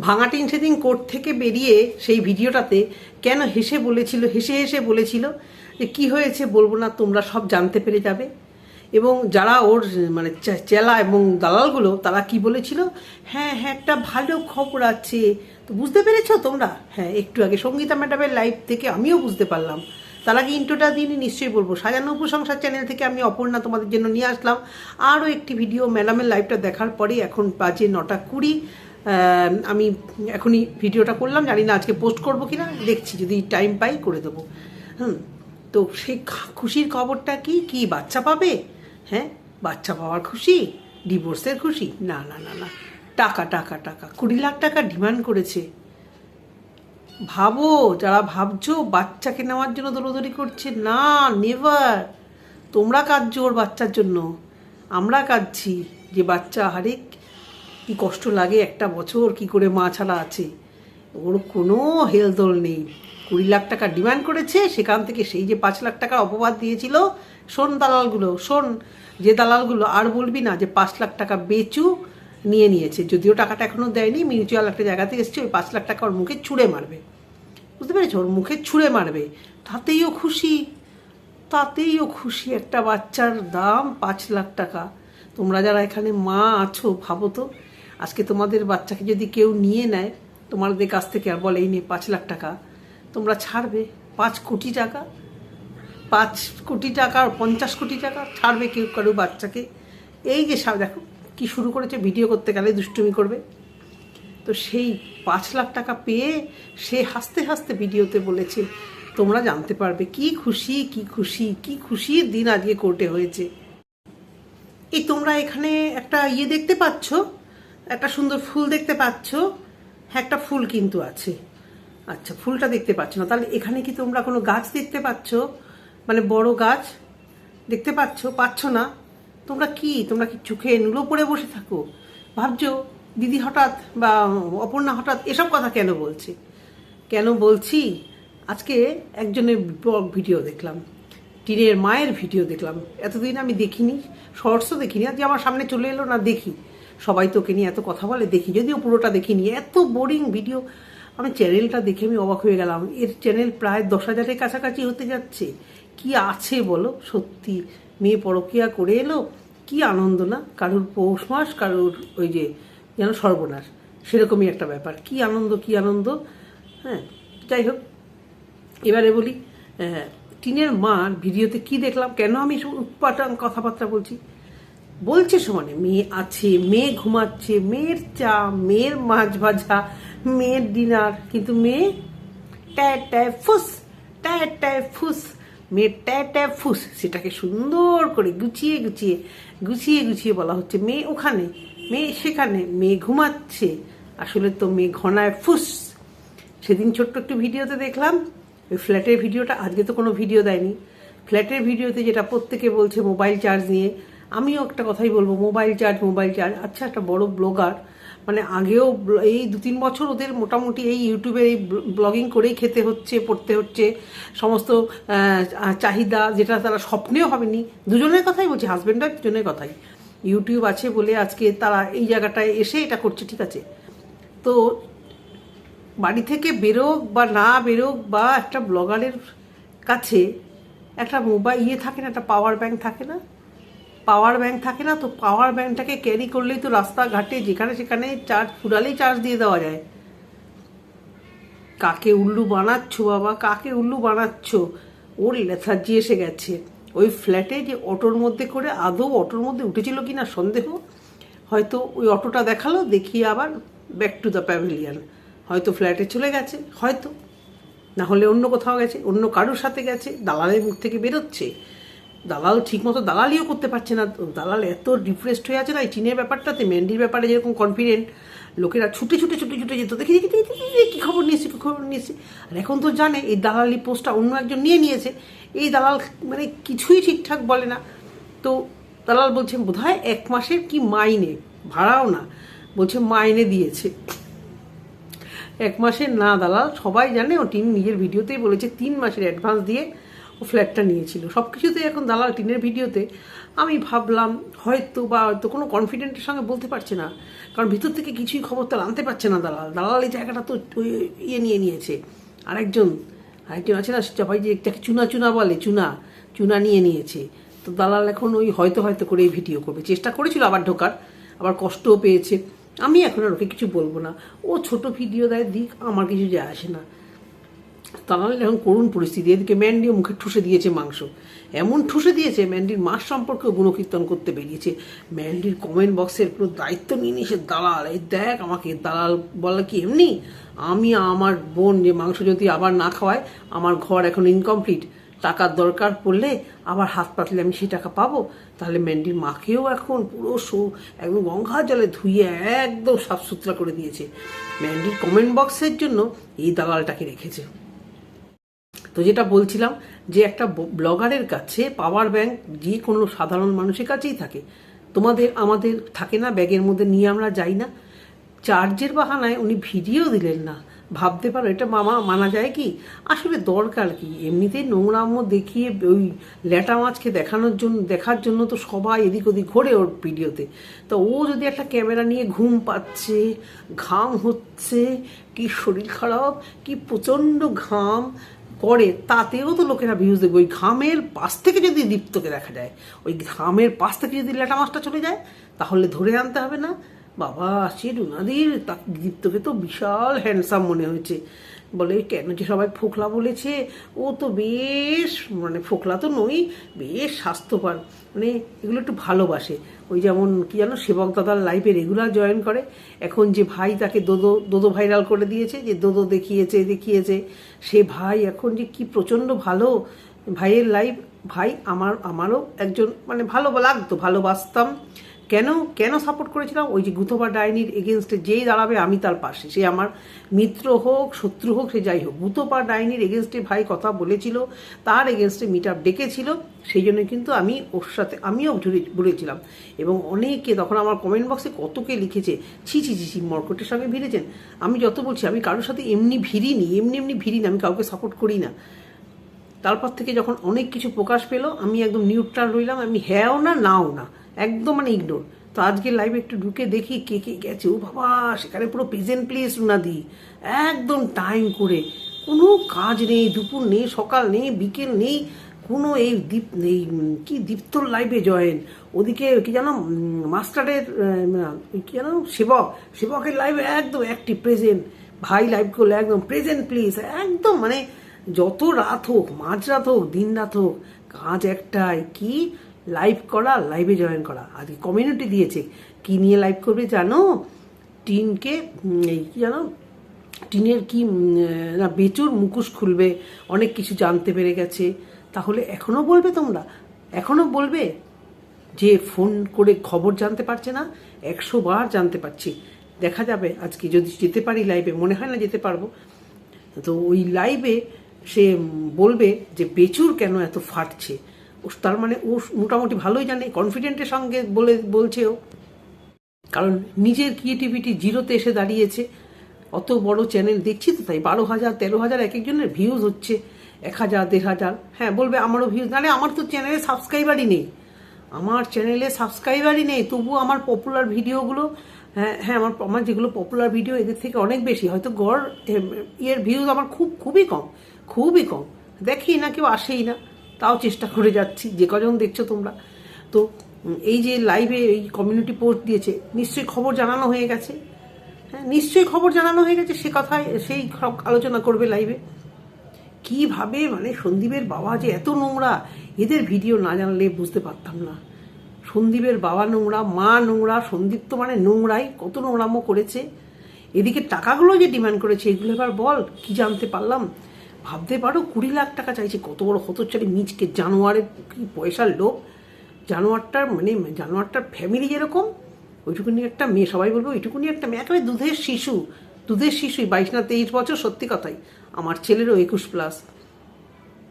ভাঙাটিন সেদিন কোর্ট থেকে বেরিয়ে সেই ভিডিওটাতে কেন হেসে বলেছিল, হেসে হেসে বলেছিল যে কি হয়েছে বলব না, তোমরা সব জানতে পেরে যাবে। এবং যারা ওর মানে চেলা এবং দালালগুলো, তারা কি বলেছিল? হ্যাঁ হ্যাঁ একটা ভালো খবর আছে। তো বুঝতে পেরেছ তোমরা? হ্যাঁ একটু আগে সঙ্গীতা ম্যাডামের লাইভ থেকে আমিও বুঝতে পারলাম। তার আগে ইন্টোটা দিয়ে নিশ্চয়ই বলব। সাজানো উপসংসার চ্যানেল থেকে আমি অপর্ণা তোমাদের জন্য নিয়ে আসলাম। আরও একটি ভিডিও ম্যাডামের লাইভটা দেখার পরে এখন বাজে নটা কুড়ি। আমি এখনই ভিডিওটা করলাম, জানি না আজকে পোস্ট করব কিনা, দেখছি, যদি টাইম পাই করে দেবো। হুম, তো সেই খুশির খবরটা কি? কি বাচ্চা পাবে? হ্যাঁ বাচ্চা পাওয়ার খুশি ডিভোর্সের খুশি? না না না না, টাকা টাকা টাকা, কুড়ি লাখ টাকা ডিমান্ড করেছে। ভাবো, যারা ভাবছ বাচ্চাকে নেওয়ার জন্য দৌড়দৌড়ি করছে, না নেভার তোমরা কাঁদছো ওর বাচ্চার জন্য। আমরা কাঁদছি যে বাচ্চা হারে কি কষ্ট লাগে একটা বছর, কি করে মা ছাড়া আছে? ওর কোনো হেলদোল নেই। কুড়ি লাখ টাকা ডিমান্ড করেছে, সেখান থেকে সেই যে পাঁচ লাখ টাকার অপবাদ দিয়েছিল, শোন দালালগুলো, শোন, যে দালালগুলো আর বলবি না যে পাঁচ লাখ টাকা বেচু, নিয়ে নিয়েছে। যদিও টাকাটা এখনও দেয়নি, মিউচুয়াল একটা জায়গা থেকে এসছে, ওই পাঁচ লাখ টাকা ওর মুখে ছুঁড়ে মারবে। বুঝতে পেরেছ? ওর মুখে ছুঁড়ে মারবে। তাতেই ও খুশি। তাতেই ও খুশি। একটা বাচ্চার দাম পাঁচ লাখ টাকা। তোমরা যারা এখানে মা আছো, ভাবো তো আজকে তোমাদের বাচ্চাকে যদি কেউ নিয়ে নেয়, তোমাদের কাছ থেকে আর বলে, এই নে, পাঁচ লাখ টাকা। তোমরা ছাড়বে পাঁচ কোটি টাকা। পাঁচ কোটি টাকা আর পঞ্চাশ কোটি টাকা ছাড়বে কেউ কারও বাচ্চাকে। এই যে সা, দেখো কি শুরু করেছে, ভিডিও করতে গেলে দুষ্টুমি করবে। তো সেই পাঁচ লাখ টাকা পেয়ে সে হাসতে হাসতে ভিডিওতে বলেছে, তোমরা জানতে পারবে কি খুশি কি খুশি, কি খুশির দিন আজকে কোর্টে হয়েছে। এই তোমরা এখানে একটা ইয়ে দেখতে পাচ্ছ একটা সুন্দর ফুল দেখতে পাচ্ছ। একটা ফুল কিন্তু আছে। আচ্ছা ফুলটা দেখতে পাচ্ছ না। তাহলে এখানে কি তোমরা কোনো গাছ দেখতে পাচ্ছ? মানে বড় গাছ দেখতে পাচ্ছ? পাচ্ছ না? তোমরা কি? তোমরা কি চোখে নুলো পড়ে বসে থাকো? ভাবছ দিদি হঠাৎ বা অপর্ণা হঠাৎ এসব কথা কেন বলছে? কেন বলছি? আজকে একজনের ব্লগ ভিডিও দেখলাম। টিনের মায়ের ভিডিও দেখলাম। এতদিন আমি দেখিনি, শর্টসও দেখিনি। আজ আমার সামনে চলে এলো না, দেখি। সবাই তোকে নিয়ে এত কথা বলে, দেখি যদিও পুরোটা দেখিনি, এত বোরিং ভিডিও আমি চ্যানেলটা দেখে আমি অবাক হয়ে গেলাম, এর চ্যানেল প্রায় দশ হাজারের কাছাকাছি হতে যাচ্ছে। কি আছে বলো? সত্যি, মেয়ে পরকিয়া করে এলো, কি আনন্দ না? কারোর পৌষ মাস, কারোর ওই যে যেন সর্বনাশ, সেরকমই একটা ব্যাপার। কি আনন্দ কি আনন্দ? হ্যাঁ যাই হোক, এবারে বলি টিনের মার ভিডিওতে কি দেখলাম? কেন আমি উৎপাটান কথাবার্তা বলছি? বলছে সমানে, মেয়ে আছে, মেয়ে ঘুমাচ্ছে, মেয়ের চা, মেয়ের মাছ ভাজা, মেয়ের ডিনার, কিন্তু মেয়ে ট্যায় ট্যায় ফুস ট্যায় ট্যায় ফুস, মেয়ের ট্যায় ট্যায় ফুস, সেটাকে সুন্দর করে গুছিয়ে গুছিয়ে গুছিয়ে গুছিয়ে বলা হচ্ছে, মেয়ে ওখানে, মেয়ে সেখানে, মেয়ে ঘুমাচ্ছে, আসলে তো মেয়ে ঘনায় ফুস। সেদিন ছোট্ট একটু ভিডিওতে দেখলাম, ওই ফ্ল্যাটের ভিডিওটা, আজকে তো কোনো ভিডিও দেয়নি। ফ্ল্যাটের ভিডিওতে যেটা প্রত্যেকে বলছে, মোবাইল চার্জ নিয়ে আমিও একটা কথাই বলব মোবাইল চার্জ মোবাইল চার্জ আচ্ছা একটা বড় ব্লগার মানে আগেও এই দু তিন বছর ওদের মোটামুটি এই ইউটিউবে এই ব্লগিং করেই খেতে হচ্ছে, পড়তে হচ্ছে। সমস্ত চাহিদা যেটা তারা স্বপ্নেও হবেনি দুজনের কথাই বলছি হাজব্যান্ড আর দুজনের কথাই। ইউটিউব আছে বলে আজকে তারা এই জায়গাটায় এসে এটা করছে, ঠিক আছে? তো বাড়ি থেকে বেরোক বা না বেরোক বা একটা ব্লগারের কাছে একটা মোবাইল ইয়ে থাকে না, একটা পাওয়ার ব্যাংক থাকে না? পাওয়ার ব্যাংক থাকে না, তো পাওয়ার ব্যাংকটাকে ক্যারি করলেই তো রাস্তাঘাটে যেখানে সেখানে চার্জ ফুরালেই চার্জ দিয়ে দেওয়া যায়। কাকে উল্লু বানাচ্ছ বাবা, কাকে উল্লু বানাচ্ছ? ওর লেথার্জি এসে গেছে। ওই ফ্ল্যাটে যে অটোর মধ্যে করে, আদৌ অটোর মধ্যে উঠেছিল কি না সন্দেহ? হয়তো ওই অটোটা দেখাল দেখিয়ে আবার ব্যাক টু দ্য প্যাভিলিয়ান হয়তো ফ্ল্যাটে চলে গেছে, হয়তো। না হলে অন্য কোথাও গেছে, অন্য কারোর সাথে গেছে, দালালের মুখ থেকে বেরোচ্ছে। দালাল ঠিকমতো দালালিও করতে পারছে না। দালাল এত ডিপ্রেসড হয়ে আছে না, এই চীনের ব্যাপারটাতে মেন্ডির ব্যাপারে যেরকম কনফিডেন্ট লোকেরা ছুটে ছুটে ছুটে ছুটে যেত। দেখি দেখি কি খবর নিয়েছে, কী খবর নিয়েছে। আর এখন তো জানে, এই দালালি পোস্টটা অন্য একজন নিয়ে নিয়েছে। এই দালাল মানে কিছুই ঠিকঠাক বলে না। তো দালাল বলছে, বোধহয় এক মাসের কি মাইনে? ভাড়াও না। বলছে, মাইনে দিয়েছে। এক মাসের না দালাল, সবাই জানে, ও টিম নিজের ভিডিওতেই বলেছে, তিন মাসের অ্যাডভান্স দিয়ে ও ফ্ল্যাটটা নিয়েছিল। সব কিছুতে এখন দালাল টিনের ভিডিওতে আমি ভাবলাম, হয়তো বা হয়তো কোনো কনফিডেন্টের সঙ্গে বলতে পারছে না। কারণ ভিতর থেকে কিছুই খবর তো আনতে পারছে না দালাল। দালাল এই জায়গাটা তো ইয়ে নিয়ে নিয়েছে। আরেকজন আরেকজন আছে না সবাই যে যাকে চুনা চুনা বলে, চুনা চুনা নিয়ে নিয়েছে। তো দালাল এখন ওই হয়তো হয়তো করে ভিডিও করবে। চেষ্টা করেছিল আবার ঢোকার, আবার কষ্টও পেয়েছে। আমি এখন আর ওকে কিছু বলব না। ও ছোট ভিডিও দেয়, দিক, আমার কিছু যায় আসে না। তাহলে এখন করুণ পরিস্থিতি। এদিকে ম্যান্ডিও মুখে ঠুসে দিয়েছে মাংস। এমন ঠুসে দিয়েছে, ম্যান্ডির মাস সম্পর্কে গুণকীর্তন করতে বেরিয়েছে। ম্যান্ডির কমেন্ট বক্সের পুরো দায়িত্ব নিয়ে নিয়েছে দালাল, এই দেখ আমাকে দালাল বলা কি এমনি? আমি আমার বোন যে মাংস যদি আবার না খাওয়ায়, আমার ঘর এখন ইনকমপ্লিট টাকার দরকার পড়লে আবার হাত পাতলে আমি সেই টাকা পাবো। তাহলে ম্যান্ডির মাকেও এখন পুরো শো, একদম গঙ্গা জলে ধুইয়ে একদম সাফ সুতরা করে দিয়েছে। ম্যান্ডির কমেন্ট বক্সের জন্য এই দালালটাকে রেখেছে। তো যেটা বলছিলাম যে একটা ব্লগারের কাছে পাওয়ার ব্যাংক যে কোনো সাধারণ মানুষের কাছেই থাকে। তোমাদের, আমাদের থাকে না ব্যাগের মধ্যে, নিয়ে আমরা যাই না। চার্জের বাহানায় উনি ভিডিও দিলেন না। ভাবতে পারো, এটা মামা মানা যায় কি? আসলে দরকার কি? এমনিতেই নোংরাম্য দেখিয়ে ওই ল্যাটা মাছকে দেখানোর জন্য, দেখার জন্য তো সবাই এদিক ওদিক ঘোরে ওর ভিডিওতে তো ও যদি একটা ক্যামেরা নিয়ে ঘুম পাচ্ছে, ঘাম হচ্ছে, কি শরীর খারাপ, কি প্রচণ্ড ঘাম করে, তাতেও তো লোকেরা ভিউজ দেখবে। ওই ঘামের পাশ থেকে যদি দীপ্তকে দেখা যায়, ওই ঘামের পাশ থেকে যদি ল্যাটা মাছটা চলে যায়, তাহলে ধরে আনতে হবে না। বাবা, সে রুনাদির দীপ্তকে তো বিশাল হ্যান্ডসাম মনে হয়েছে। বলে, কেন যে সবাই ফোকলা বলেছে? ও তো বেশ মানে ফোকলা তো নই, বেশ স্বাস্থ্যবান। মানে এগুলো একটু ভালোবাসে। ওই যেমন, কি জানো, সেবক দাদার লাইফে রেগুলার জয়েন করে। এখন যে ভাই তাকে দোদো দোদো ভাইরাল করে দিয়েছে, যে দোদো দেখিয়েছে দেখিয়েছে, সে ভাই এখন যে কি প্রচণ্ড ভালো। ভাইয়ের লাইফ ভাই আমার, আমারও একজন মানে ভালো লাগতো, ভালোবাসতাম। কেন কেন সাপোর্ট করেছিলাম? ওই যে গুথবা ডাইনির এগেনস্টে যেই দাঁড়াবে আমি তার পাশে। সে আমার মিত্র হোক, শত্রু হোক, সে যাই হোক। গুথবা ডাইনির এগেনস্টে ভাই কথা বলেছিল, তার এগেনস্টে মিট আপ ডেকেছিল। সেই জন্য কিন্তু আমি ওর সাথে, আমিও বলেছিলাম। এবং অনেকে তখন আমার কমেন্ট বক্সে কতকে লিখেছে, ছি ছি ছি ছি, মর্কটের সঙ্গে ভিড়েছেন। আমি যত বলছি, আমি কারোর সাথে এমনি ভিড়িনি, এমনি এমনি ভিড়িনি, আমি কাউকে সাপোর্ট করি না। তারপর থেকে যখন অনেক কিছু প্রকাশ পেল, আমি একদম নিউট্রাল রইলাম, আমি হ্যাঁও না, নাও না। একদম মানে ইগনোর তো আজকে লাইভে একটু ঢুকে দেখি কে কে গেছে। ও বাবা সেখানে পুরো প্রেজেন্ট প্লেস দি একদম টাইম করে। কোনো কাজ নেই দুপুর নেই সকাল নেই বিকেল নেই কোনো এই দীপ উম, কি দীপ্তর লাইভে জয়েন ওদিকে কি জানো মাস্টারের কি জানো সেবক সেবকের লাইভে একদম একটি প্রেজেন্ট ভাই লাইভ করলে একদম প্রেজেন্ট প্লিজ একদম মানে যত রাত হোক মাঝরাত হোক দিন রাত হোক কাজ একটাই। কি লাইভ করা লাইভে জয়েন করা। আজকে কমিউনিটি দিয়েছে। কি নিয়ে লাইভ করবে জানো? টিনকে এই কি জানো? টিনের কি না, বেচুর মুখোশ খুলবে, অনেক কিছু জানতে পেরে গেছে। তাহলে এখনও বলবে তোমরা? এখনও বলবে? যে ফোন করে খবর জানতে পারছে না, একশো বার জানতে পারছি। দেখা যাবে আজকে যদি যেতে পারি লাইভে মনে হয় না যেতে পারব। তো ওই লাইভে সে বলবে যে বেচুর কেন এত ফাটছে? তার মানে ও মোটামুটি ভালোই জানে কনফিডেন্টের সঙ্গে বলে বলছে ও কারণ নিজের ক্রিয়েটিভিটি জিরোতে এসে দাঁড়িয়েছে। অত বড় চ্যানেল দেখছি তো তাই, বারো হাজার, তেরো হাজার এক একজনের ভিউজ হচ্ছে, এক হাজার, দেড় হাজার। হ্যাঁ বলবে আমারও ভিউজ নাহলে আমার তো চ্যানেলে সাবস্ক্রাইবারই নেই। আমার চ্যানেলে সাবস্ক্রাইবারই নেই তবুও আমার পপুলার ভিডিওগুলো হ্যাঁ হ্যাঁ আমার আমার যেগুলো পপুলার ভিডিও এদের থেকে অনেক বেশি। হয়তো গড় ইয়ের ভিউজ আমার খুব, খুবই কম খুবই কম। দেখি না, কেউ আসেই না। তাও চেষ্টা করে যাচ্ছি, যে কজন দেখছ তোমরা। তো এই যে লাইভে এই কমিউনিটি পোস্ট দিয়েছে, নিশ্চয়ই খবর জানানো হয়ে গেছে। হ্যাঁ নিশ্চয়ই খবর জানানো হয়ে গেছে সে কথায়, সেই আলোচনা করবে লাইভে কীভাবে মানে সন্দীপের বাবা যে এত নোংরা, এদের ভিডিও না জানলে বুঝতে পারতাম না। সন্দীপের বাবা নোংরা, মা নোংরা, সন্দীপ তো মানে নোংরাই, কত নোংরামো করেছে। এদিকে টাকাগুলো যে ডিমান্ড করেছে, এগুলো এবার বল, কি জানতে পারলাম? ভাবতে পারো, কুড়ি লাখ টাকা চাইছে, কত বড় হতচারি মিচকে জানোয়ারের কি পয়সার লোভ? জানোয়ারটার মানে জানোয়ারটার ফ্যামিলি যেরকম, ওইটুকুনি একটা মেয়ে, সবাই বলব ওইটুকুনি একটা মেয়ে, একেবারে দুধের শিশু। দুধের শিশুই বাইশ না তেইশ বছর, সত্যি কথাই। আমার ছেলেরও একুশ প্লাস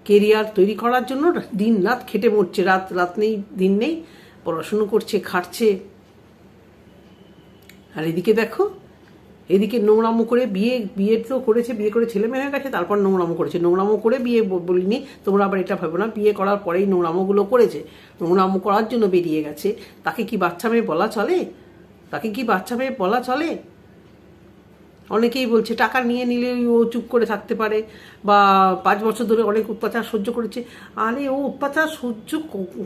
কেরিয়ার তৈরি করার জন্য দিন রাত খেটে মরছে, রাত রাত নেই, দিন নেই। পড়াশুনো করছে, খাটছে। আর এদিকে দেখো এদিকে নোংরামো করে বিয়ে বিয়ে তো করেছে, বিয়ে করে ছেলে মেয়ে গেছে, তারপর নোংরামো করেছে। নোংরামো করে বিয়ে বলিনি, তোমরা আবার এটা ভাবো না। বিয়ে করার পরেই নোংরামোগুলো করেছে। নোংরামো করার জন্য বেরিয়ে গেছে। তাকে কি বাচ্চা মেয়ে বলা চলে? তাকে কি বাচ্চা মেয়ে বলা চলে? অনেকেই বলছে, টাকা নিয়ে নিলে ও চুপ করে থাকতে পারে, বা পাঁচ বছর ধরে অনেক অত্যাচার সহ্য করেছে। আরে, ও অত্যাচার সহ্য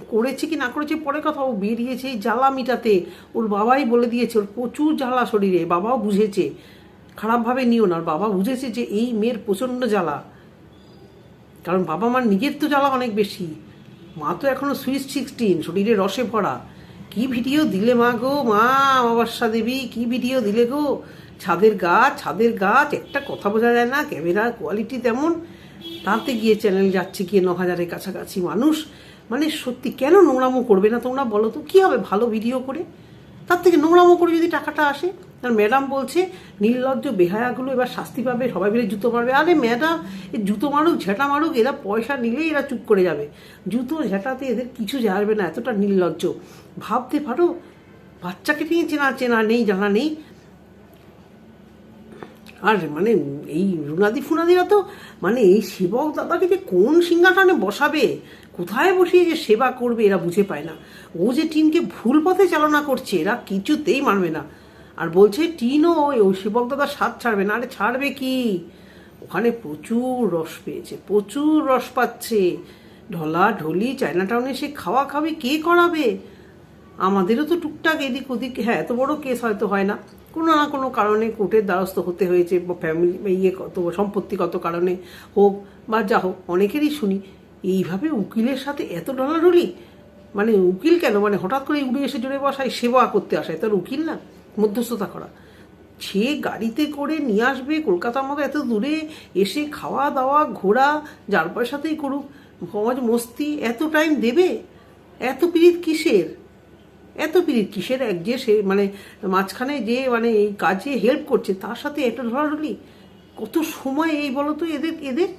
করেছে কি না করেছে? পরে কথা, ও বেরিয়েছে এই জ্বালা মিটাতে। ওর বাবাই বলে দিয়েছে, ওর প্রচুর জ্বালা শরীরে, বাবাও বুঝেছে। খারাপভাবে নিও না বাবা বুঝেছে যে এই মেয়ের প্রচণ্ড জ্বালা। কারণ বাবা মার নিজের তো জ্বালা অনেক বেশি। মা তো এখনও সুইচ সিক্সটিন, শরীরে রসে ভরা। কি ভিডিও দিলে মা গো? মা, অমাবস্যা দেবী, কি ভিডিও দিলে গো? ছাদের গাছ ছাদের গাছ, একটা কথা বোঝা যায় না, ক্যামেরার কোয়ালিটি তেমন। তাতে গিয়ে চ্যানেল যাচ্ছে গিয়ে ন হাজারের কাছাকাছি মানুষ? মানে সত্যি কেন নোংরামো করবে না তোমরা বলো তো? কী হবে ভালো ভিডিও করে? তার থেকে নোংরামো করে যদি টাকাটা আসে? আর ম্যাডাম বলছে, নির্লজ্জ বেহায়াগুলো এবার শাস্তি পাবে, সবাই মিলে জুতো মারবে। আরে ম্যাডাম, এই জুতো মারুক, ঝেঁটা মারুক, এরা পয়সা নিলেই এরা চুপ করে যাবে। জুতো ঝেঁটাতে এদের কিছু যাবে না, এতটা নির্লজ্জ। ভাবতে পারো, বাচ্চাকে নিয়ে চেনা চেনা নেই, জানা নেই। আর মানে এই রুনাদি ফুনাদিরা তো মানে এই সেবক দাদাকে যে কোন সিংহাসনে বসাবে? কোথায় বসিয়ে যে সেবা করবে, এরা বুঝে পায় না। ও যে টিনকে ভুল পথে চালনা করছে, এরা কিছুতেই মানবে না। আর বলছে, টিনও ওই সেবক দাদা স্বাদ ছাড়বে না। আরে ছাড়বে কি? ওখানে প্রচুর রস পেয়েছে, প্রচুর রস পাচ্ছে। ঢলা ঢলি, চায়না টাউনে সে খাওয়া খাবে, কে করাবে? আমাদেরও তো টুকটাক এদিক ওদিক হ্যাঁ এত বড় কেস হয়তো হয় না। কোনো না কোনো কারণে কোর্টের দ্বারস্থ হতে হয়েছে, বা ফ্যামিলি ইয়ে কত সম্পত্তিগত কারণে হোক, বা যা হোক, অনেকেরই শুনি, এইভাবে উকিলের সাথে এত ডলাডলি মানে উকিল কেন? মানে হঠাৎ করে উড়ে এসে জুড়ে বসায়, সেবা করতে আসায়, তার উকিল না? মধ্যস্থতা করা। সে গাড়িতে করে নিয়ে আসবে, কলকাতার মতো এত দূরে এসে খাওয়া দাওয়া, ঘোরা, যার পয়সাতেই করুক মজ মস্তি এত টাইম দেবে? এত পিরিত কিসের? এত পিরিত কিসের? এক যে সে মানে মাঝখানে যে মানে এই কাজে হেল্প করছে, তার সাথে এটা ধরাধরি কত সময় এই বলো তো এদের এদের?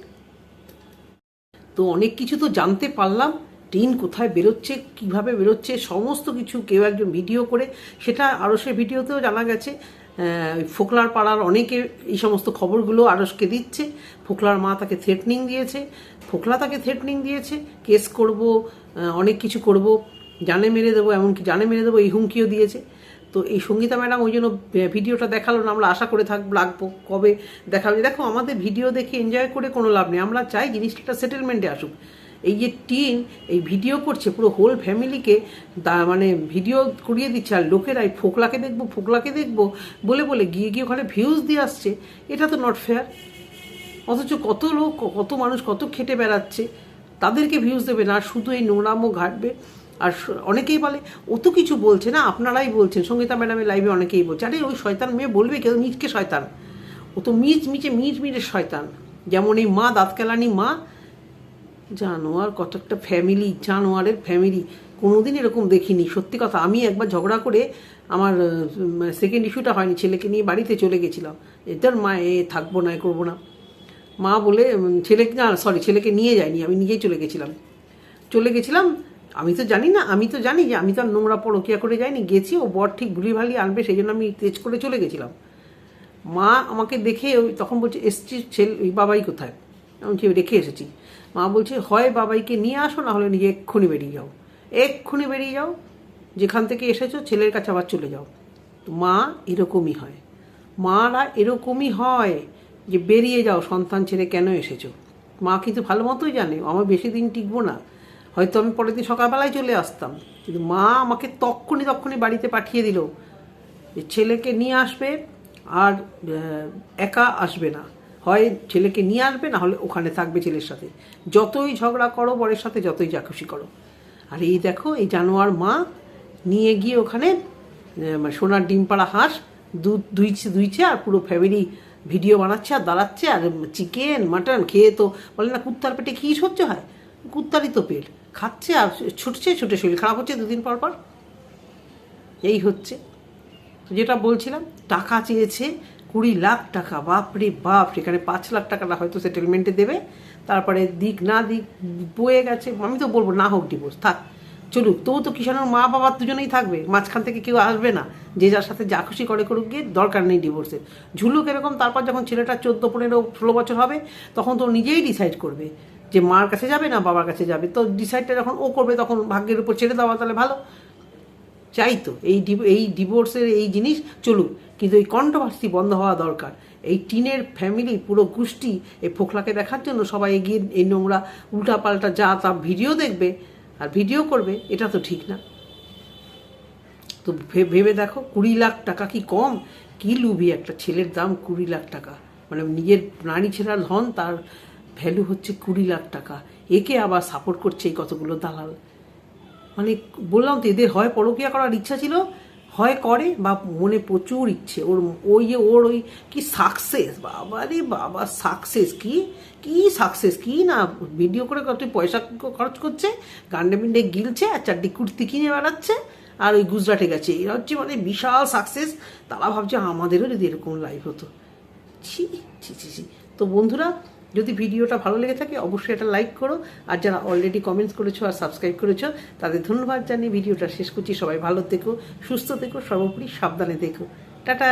তো অনেক কিছু তো জানতে পারলাম। টিন কোথায় বেরোচ্ছে, কীভাবে বেরোচ্ছে, সমস্ত কিছু কেউ একজন ভিডিও করে, সেটা আরও সে ভিডিওতেও জানা গেছে। ফোকলার পাড়ার অনেকে এই সমস্ত খবরগুলো আরসকে দিচ্ছে। ফোকলার মা তাকে থ্রেটনিং দিয়েছে। ফোকলা তাকে থ্রেটনিং দিয়েছে, কেস করব অনেক কিছু করব, জানে মেরে দেবো, এমনকি জানে মেরে দেবো, এই হুমকিও দিয়েছে। তো এই সঙ্গীতা ম্যাডাম ওই জন্য ভিডিওটা দেখাল না, আমরা আশা করে থাকব লাগবো, কবে দেখাবে। দেখো, আমাদের ভিডিও দেখে এনজয় করে কোনো লাভ নেই। আমরা চাই জিনিসটা সেটেলমেন্টে আসুক। এই যে টিন, এই ভিডিও করছে, পুরো হোল ফ্যামিলিকে মানে ভিডিও করিয়ে দিচ্ছে, আর লোকেরা এই ফোকলাকে দেখব ফোকলাকে দেখব, বলে বলে গিয়ে গিয়ে ওখানে ভিউজ দিয়ে আসছে। এটা তো নট ফেয়ার অথচ কত লোক, কত মানুষ কত খেটে বেড়াচ্ছে, তাদেরকে ভিউজ দেবে না শুধু এই নোংরামো ঘাটবে। আর অনেকেই বলে, ও তো কিছু বলছে না, আপনারাই বলছেন। সঙ্গীতা ম্যাডামের লাইভে অনেকেই বলছে, আরে ওই শয়তান মেয়ে বলবে কেউ মিচকে শয়তান। ও তো মিচ মিচে মিট মিটে শয়তান। যেমন এই মা দাঁত কেলানি মা জানোয়ার কত একটা ফ্যামিলি জানোয়ারের ফ্যামিলি কোনোদিন এরকম দেখিনি, সত্যি কথা। আমি একবার ঝগড়া করে আমার সেকেন্ড ইস্যুটা হয়নি, ছেলেকে নিয়ে বাড়িতে চলে গেছিলাম। এটার মা, এ থাকব না, এ করব না। মা বলে ছেলেকে না সরি ছেলেকে নিয়ে যায়নি, আমি নিজেই চলে গেছিলাম। চলে গেছিলাম, আমি তো জানি না, আমি তো জানি যে আমি তো আর নোংরা পরকিয়া করে যাইনি, গেছি, ও বর ঠিক ভুলি ভালি আনবে, সেই জন্য আমি তেজ করে চলে গেছিলাম। মা আমাকে দেখে ওই তখন বলছে এসছি ছেলে, ওই বাবাই কোথায়? আমি বলছি, রেখে এসেছি। মা বলছে হয় বাবাইকে নিয়ে আসো না হলে নিজে এক্ষুনি বেরিয়ে যাও। এক্ষুনি বেরিয়ে যাও যেখান থেকে এসেছ ছেলের কাছে আবার চলে যাও। তো মা এরকমই হয়। মারা এরকমই হয় যে বেরিয়ে যাও সন্তান ছেড়ে কেন এসেছ? মা কিন্তু ভালো মতোই জানে আমার বেশি দিন টিকবো না। হয়তো আমি পরের দিন সকালবেলায় চলে আসতাম। কিন্তু মা আমাকে তক্ষুনি তক্ষুনি বাড়িতে পাঠিয়ে দিল যে ছেলেকে নিয়ে আসবে আর একা আসবে না। হয় ছেলেকে নিয়ে আসবে, না হলে ওখানে থাকবে ছেলের সাথে। যতই ঝগড়া করো বরের সাথে, যতই যা খুশি করো। আর এই দেখো, এই জানোয়ার মা নিয়ে গিয়ে ওখানে মানে সোনার ডিম পাড়া হাঁস দুধ দুইছে দুইছে আর পুরো ফ্যামিলি ভিডিও বানাচ্ছে আর দাঁড়াচ্ছে আর চিকেন মাটন খেয়ে তো বলে, না, কুত্তার পেটে কী সহ্য হয়? কুত্তারই তো পেট। খাচ্ছে আর ছুটছে, ছুটে শরীর খারাপ হচ্ছে দুদিন পর পর। এই হচ্ছে। যেটা বলছিলাম, টাকা চেয়েছে কুড়ি লাখ টাকা, বাপরে বাপ, সেখানে পাঁচ লাখ টাকাটা হয়তো সেটেলমেন্টে দেবে, তারপরে দিক না দিক বয়ে গেছে, আমি তো বলব না হোক ডিভোর্স থাক। চলুক, তবু তো কিষানোর মা বাবা দুজনেই থাকবে, মাঝখান থেকে কেউ আসবে না, যে যার সাথে যা খুশি করে করুক, গিয়ে দরকার নেই ডিভোর্সের ঝুলুক এরকম, তারপর যখন ছেলেটা চোদ্দ, পনেরো, ষোলো বছর হবে, তখন তো নিজেই ডিসাইড করবে যে মার কাছে যাবে না বাবার কাছে যাবে, তো ডিসাইডটা যখন ও করবে, তখন ভাগ্যের উপর ছেড়ে দেওয়া তাহলে ভালো। চাই তো, এই এই ডিভোর্সের এই জিনিস চলুক। কিন্তু এই কন্ট্রোভার্সি বন্ধ হওয়া দরকার। এই টিনের ফ্যামিলি পুরো গোষ্ঠী এই ফোকলাকে দেখার জন্য সবাই এগিয়ে, এই নোংরা উল্টাপাল্টা যা তা ভিডিও দেখবে আর ভিডিও করবে, এটা তো ঠিক না। তো ভেবে দেখো, কুড়ি লাখ টাকা কি কম? কি লুবি একটা ছেলের দাম কুড়ি লাখ টাকা? মানে নিজের নারী ছেলের ধন তার ভ্যালু হচ্ছে কুড়ি লাখ টাকা। একে আবার সাপোর্ট করছে এই কতগুলো দালাল। মানে বললাম তো এদের হয় পরকিয়া করার ইচ্ছা ছিল হয় করে বা মনে প্রচুর ইচ্ছে। ওর ওই যে ওর ওই কি সাকসেস বাবা রে বাবা সাকসেস কি? কি সাকসেস কি না ভিডিও করে কত পয়সা খরচ করছে? গান্ডে মিন্ডে গিলছে, আর চারটি কুর্তি কিনে বেড়াচ্ছে, আর ওই গুজরাটে গেছে। এরা হচ্ছে মানে বিশাল সাকসেস তারা ভাবছে আমাদেরও যদি এরকম লাইফ হতো। ছি ছি ছি ছি। তো বন্ধুরা যদি ভিডিওটা ভালো লেগে থাকে, অবশ্যই এটা লাইক করো। আর যারা অলরেডি কমেন্টস করেছ আর সাবস্ক্রাইব করেছ, তাদের ধন্যবাদ জানিয়ে ভিডিওটা শেষ করছি। সবাই ভালো দেখো সুস্থ দেখো সর্বোপরি সাবধানে দেখো টাটা!